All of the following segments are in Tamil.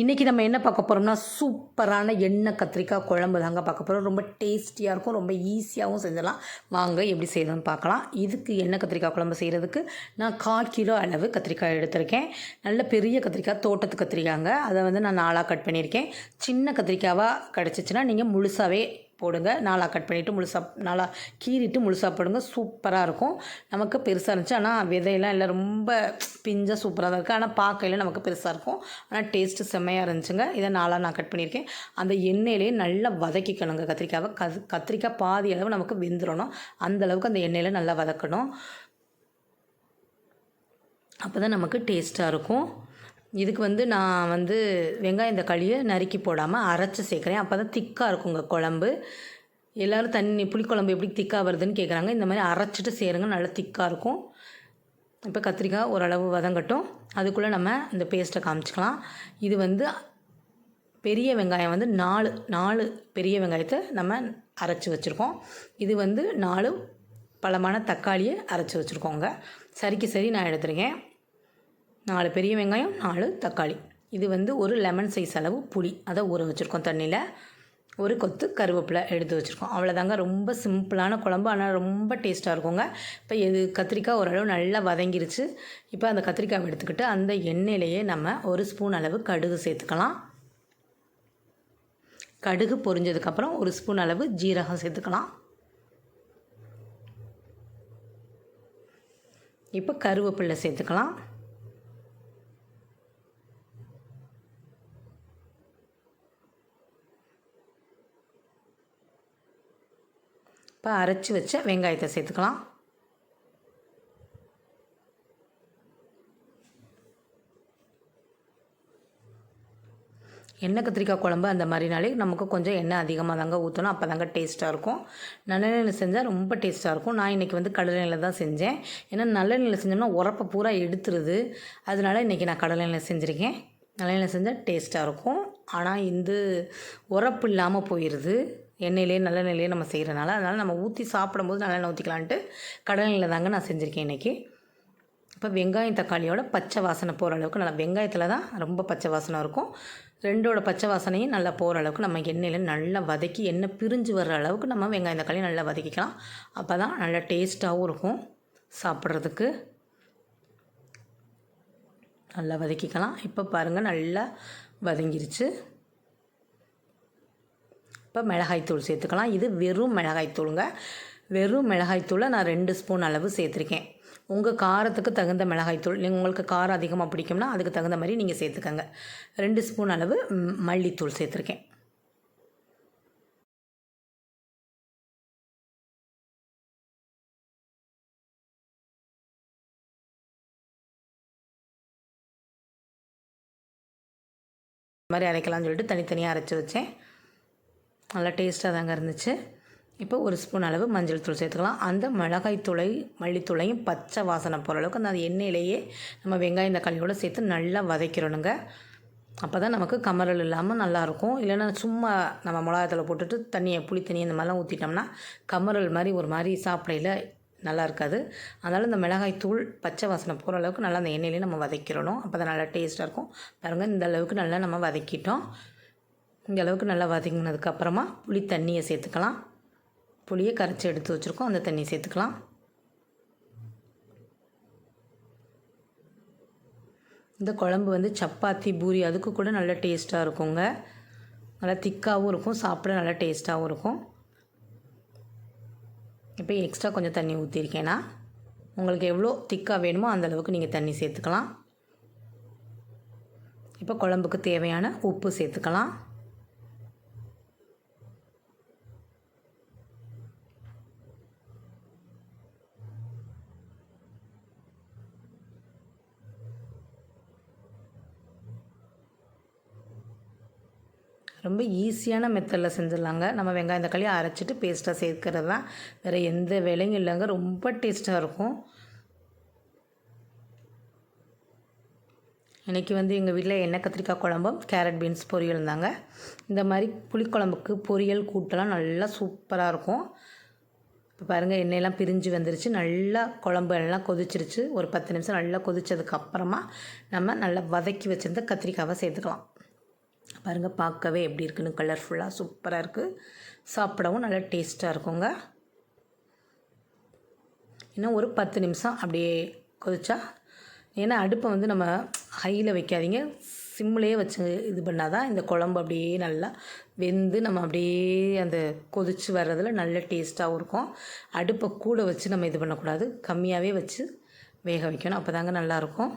இன்றைக்கி நம்ம என்ன பார்க்க போகிறோம்னா சூப்பரான எண்ணெய் கத்திரிக்காய் குழம்பு தாங்க பார்க்க போகிறோம் ரொம்ப டேஸ்டியாக இருக்கும் ரொம்ப ஈஸியாகவும் செஞ்சிடலாம் வாங்க எப்படி செய்யணும்னு பார்க்கலாம். இதுக்கு எண்ணெய் கத்திரிக்காய் குழம்பு செய்கிறதுக்கு நான் கால் கிலோ அளவு கத்திரிக்காய் எடுத்திருக்கேன். நல்ல பெரிய கத்திரிக்காய் தோட்டத்து கத்திரிக்காய்ங்க. அதை வந்து நான் நாலாக கட் பண்ணியிருக்கேன். சின்ன கத்திரிக்காவாக கிடச்சிச்சின்னா நீங்கள் முழுசாகவே போடுங்க. நாளாக கட் பண்ணிவிட்டு முழுசாக நாளாக கீறிட்டு முழுசாக போடுங்க. சூப்பராக இருக்கும். நமக்கு பெருசாக இருந்துச்சு. ஆனால் விதையெல்லாம் இல்லை. ரொம்ப பிஞ்சாக சூப்பராக தான் இருக்குது ஆனால் பார்க்கையில நமக்கு பெருசாக இருக்கும். ஆனால் டேஸ்ட்டு செம்மையாக இருந்துச்சுங்க. இதை நாளாக நான் கட் பண்ணியிருக்கேன். அந்த எண்ணெயிலே நல்லா வதக்கிக்கணுங்க கத்திரிக்காவை. கத் கத்திரிக்காய் பாதி அளவு நமக்கு வெந்துடணும் அந்த அளவுக்கு அந்த எண்ணெயில் நல்லா வதக்கணும். அப்போ தான் நமக்கு டேஸ்ட்டாக இருக்கும். இதுக்கு வந்து நான் வந்து வெங்காயம் தக்காளியை நறுக்கி போடாமல் அரைச்சி சேர்க்குறேன். அப்போ தான் திக்காக இருக்குங்க குழம்பு. எல்லோரும் தண்ணி புளிக்குழம்பு எப்படி திக்காக வருதுன்னு கேட்குறாங்க இந்த மாதிரி அரைச்சிட்டு சேருங்க நல்லா திக்காக இருக்கும். இப்போ கத்திரிக்காய் ஓரளவு வதங்கட்டும். அதுக்குள்ளே நம்ம இந்த பேஸ்ட்டை காமிச்சிக்கலாம். இது வந்து பெரிய வெங்காயம் வந்து நாலு நாலு பெரிய வெங்காயத்தை நம்ம அரைச்சி வச்சுருக்கோம். இது வந்து நாலு பழமான தக்காளியை அரைச்சி வச்சுருக்கோங்க. சரிக்கு சரி நான் எடுத்துருக்கேன். நாலு பெரிய வெங்காயம் நாலு தக்காளி. இது வந்து ஒரு லெமன் சைஸ் அளவு புளி. அதை ஊற வச்சுருக்கோம் தண்ணியில். ஒரு கொத்து கருவேப்பிலை எடுத்து வச்சுருக்கோம். அவ்வளோதாங்க ரொம்ப சிம்பிளான குழம்பு. ஆனால் ரொம்ப டேஸ்ட்டாக இருக்குங்க. இப்போ இது கத்திரிக்காய் ஓரளவு நல்லா வதங்கிருச்சு. இப்போ அந்த கத்திரிக்காய் எடுத்துக்கிட்டு அந்த எண்ணெயிலேயே நம்ம ஒரு ஸ்பூன் அளவு கடுகு சேர்த்துக்கலாம். கடுகு பொரிஞ்சதுக்கப்புறம் ஒரு ஸ்பூன் அளவு ஜீரகம் சேர்த்துக்கலாம். இப்போ கருவேப்பிலை சேர்த்துக்கலாம். இப்போ அரைச்சி வச்ச வெங்காயத்தை சேர்த்துக்கலாம். எண்ணெய் கத்திரிக்காய் குழம்பு அந்த மாதிரினாலே நமக்கு கொஞ்சம் எண்ணெய் அதிகமாக தாங்க ஊற்றணும். அப்போ தாங்க டேஸ்ட்டாக இருக்கும். நல்லெண்ணெயில் செஞ்சால் ரொம்ப டேஸ்ட்டாக இருக்கும். நான் இன்றைக்கி வந்து கடலெண்ணெயில் தான் செஞ்சேன். ஏன்னா நல்லெண்ணெயில் செஞ்சோம்னா உரப்பை பூரா எடுத்துருது. அதனால இன்றைக்கி நான் கடலெண்ணெயில் செஞ்சுருக்கேன். நல்லெண்ணெயில் செஞ்சால் டேஸ்ட்டாக இருக்கும். ஆனால் இந்த உரப்பு இல்லாமல் போயிடுது. எண்ணெயிலே நல்லெண்ணெயிலே நம்ம செய்கிறனால அதனால் நம்ம ஊற்றி சாப்பிடும்போது நல்லெண்ணெய் ஊற்றிக்கலான்ட்டு கடலெண்ணெயில் தாங்க நான் செஞ்சுருக்கேன் இன்றைக்கி இப்போ வெங்காயம் தக்காளியோட பச்சை வாசனை போகிற அளவுக்கு நல்லா வெங்காயத்தில் தான் ரொம்ப பச்சை வாசனை இருக்கும். ரெண்டோட பச்சை வாசனையும் நல்லா போகிற அளவுக்கு நம்ம எண்ணெயில் நல்லா வதக்கி எண்ணெய் பிரிஞ்சு வர்ற அளவுக்கு நம்ம வெங்காயம் தக்காளி நல்லா வதக்கிக்கலாம். அப்போ தான் நல்லா டேஸ்ட்டாகவும் இருக்கும் சாப்பிட்றதுக்கு. நல்லா வதக்கிக்கலாம். இப்போ பாருங்கள் நல்லா வதங்கிருச்சு. இப்போ மிளகாய்த்தூள் சேர்த்துக்கலாம். இது வெறும் மிளகாய்த்தூளுங்க வெறும் மிளகாய்த்தூளை நான் ரெண்டு ஸ்பூன் அளவு சேர்த்துருக்கேன். உங்கள் காரத்துக்கு தகுந்த மிளகாய்த்தூள் நீங்கள் உங்களுக்கு காரம் அதிகமாக பிடிக்கும்னா அதுக்கு தகுந்த மாதிரி நீங்கள் சேர்த்துக்கங்க. ரெண்டு ஸ்பூன் அளவு மல்லித்தூள் சேர்த்துருக்கேன். மாதிரி அரைக்கலாம்னு சொல்லிட்டு தனித்தனியாக அரைச்சி வச்சேன். நல்லா டேஸ்ட்டாக தாங்க இருந்துச்சு. இப்போ ஒரு ஸ்பூன் அளவு மஞ்சள் தூள் சேர்த்துக்கலாம். அந்த மிளகாய் தூளை மல்லித்தூளையும் பச்சை வாசனை போகிற அளவுக்கு அந்த எண்ணெயிலேயே நம்ம வெங்காயம் தக்காளியோடு சேர்த்து நல்லா வதக்கிடணுங்க. அப்போ தான் நமக்கு கமரல் இல்லாமல் நல்லாயிருக்கும். இல்லைன்னா சும்மா நம்ம மிளகாயத்தில் போட்டுட்டு தண்ணியை புளி தண்ணி இந்த மாதிரிலாம் ஊற்றிட்டோம்னா கமரல் மாதிரி ஒரு மாதிரி சாப்பிடையில் நல்லா இருக்காது. அதனால் இந்த மிளகாய் தூள் பச்சை வாசனை போகிற அளவுக்கு நல்லா அந்த எண்ணெயிலே நம்ம வதக்கிடணும். அப்போ தான் நல்லா டேஸ்ட்டாக இருக்கும். பாருங்கள் இந்த அளவுக்கு நல்லா நம்ம வதக்கிட்டோம். இந்த அளவுக்கு நல்லா வதங்கினதுக்கப்புறமா புளி தண்ணியை சேர்த்துக்கலாம். புளியை கரைச்சி எடுத்து வச்சுருக்கோம். அந்த தண்ணியை சேர்த்துக்கலாம். இந்த குழம்பு வந்து சப்பாத்தி பூரி அதுக்கு கூட நல்லா டேஸ்ட்டாக இருக்குங்க. நல்லா திக்காகவும் இருக்கும். சாப்பிட நல்லா டேஸ்ட்டாகவும் இருக்கும். இப்போ எக்ஸ்ட்ரா கொஞ்சம் தண்ணி ஊற்றிருக்கேன்னா உங்களுக்கு எவ்வளோ திக்காக வேணுமோ அந்த அளவுக்கு நீங்கள் தண்ணி சேர்த்துக்கலாம். இப்போ குழம்புக்கு தேவையான உப்பு சேர்த்துக்கலாம். ரொம்ப ஈஸியான மெத்தடில் செஞ்சிடலாங்க. நம்ம வெங்காயம் தக்காளி அரைச்சிட்டு பேஸ்ட்டாக சேர்க்கறது தான். வேறு எந்த வேலையும் இல்லைங்க. ரொம்ப டேஸ்ட்டாக இருக்கும். இன்றைக்கி வந்து எங்கள் வீட்டில் எண்ணெய் கத்திரிக்காய் குழம்பும் கேரட் பீன்ஸ் பொரியல் இருந்தாங்க இந்த மாதிரி புளிக்குழம்புக்கு பொரியல் கூட்டெல்லாம் நல்லா சூப்பராக இருக்கும். இப்போ பாருங்கள் எண்ணெயெல்லாம் பிரிஞ்சு வந்துருச்சு. நல்லா குழம்பு எல்லாம் கொதிச்சிருச்சு. ஒரு பத்து நிமிஷம் நல்லா கொதிச்சதுக்கு அப்புறமா நம்ம நல்லா வதக்கி வச்சுருந்த கத்திரிக்காவை சேர்த்துக்கலாம். பாருங்கள் பார்க்கவே எப்படி இருக்குன்னு கலர்ஃபுல்லாக சூப்பராக இருக்குது சாப்பிடவும் நல்லா டேஸ்ட்டாக இருக்குங்க. இன்னும் ஒரு பத்து நிமிஷம் அப்படியே கொதிச்சா ஏன்னா அடுப்பை வந்து நம்ம ஹையில் வைக்காதீங்க. சிம்லேயே வச்சு இது பண்ணால் தான் இந்த குழம்பு அப்படியே நல்லா வெந்து நம்ம அப்படியே அந்த கொதிச்சு வர்றதில் நல்ல டேஸ்ட்டாகவும் இருக்கும். அடுப்பை கூட வச்சு நம்ம இது பண்ணக்கூடாது. கம்மியாகவே வச்சு வேக வைக்கணும். அப்போ தாங்க நல்லாயிருக்கும்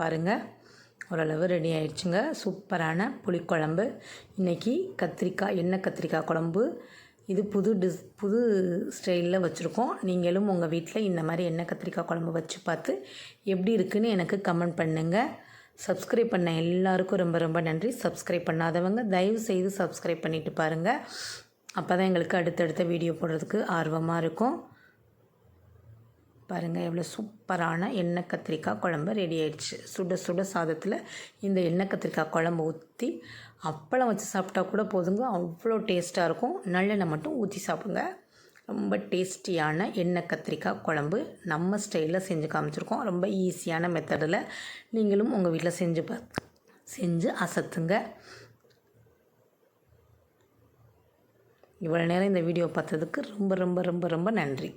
பாருங்கள் ஓரளவு ரெடி ஆயிடுச்சுங்க. சூப்பரான புளிக்குழம்பு. இன்றைக்கி கத்திரிக்காய் எண்ணெய் கத்திரிக்காய் குழம்பு. இது புது டிஸ் புது ஸ்டைலில் வச்சுருக்கோம். நீங்களும் உங்கள் வீட்டில் இந்த மாதிரி எண்ணெய் கத்திரிக்காய் குழம்பு வச்சு பார்த்து எப்படி இருக்குன்னு எனக்கு கமெண்ட் பண்ணுங்கள் சப்ஸ்கிரைப் பண்ண எல்லாருக்கும் ரொம்ப ரொம்ப நன்றி. சப்ஸ்கிரைப் பண்ணாதவங்க தயவு செய்து சப்ஸ்கிரைப் பண்ணிவிட்டு பாருங்கள் அப்போ தான் எங்களுக்கு அடுத்தடுத்த வீடியோ போடுறதுக்கு ஆர்வமாக இருக்கும். பாருங்கள் எவ்வளோ சூப்பரான எண்ணெய் கத்திரிக்காய் குழம்பு ரெடி ஆயிடுச்சு. சுட சுட சாதத்தில் இந்த எண்ணெய் கத்திரிக்காய் குழம்பு ஊற்றி அப்பளம் வச்சு சாப்பிட்டா கூட போதுங்க. அவ்வளோ டேஸ்ட்டாக இருக்கும். நல்லெண்ணெய் மட்டும் ஊற்றி சாப்பிடுங்க. ரொம்ப டேஸ்டியான எண்ணெய் கத்திரிக்காய் குழம்பு நம்ம ஸ்டைலில் செஞ்சு காமிச்சிருக்கோம். ரொம்ப ஈஸியான மெத்தடில் நீங்களும் உங்கள் வீட்டில் செஞ்சு பா செஞ்சு அசத்துங்க. இவ்வளோ நேரம் இந்த வீடியோ பார்த்ததுக்கு ரொம்ப ரொம்ப ரொம்ப ரொம்ப நன்றி.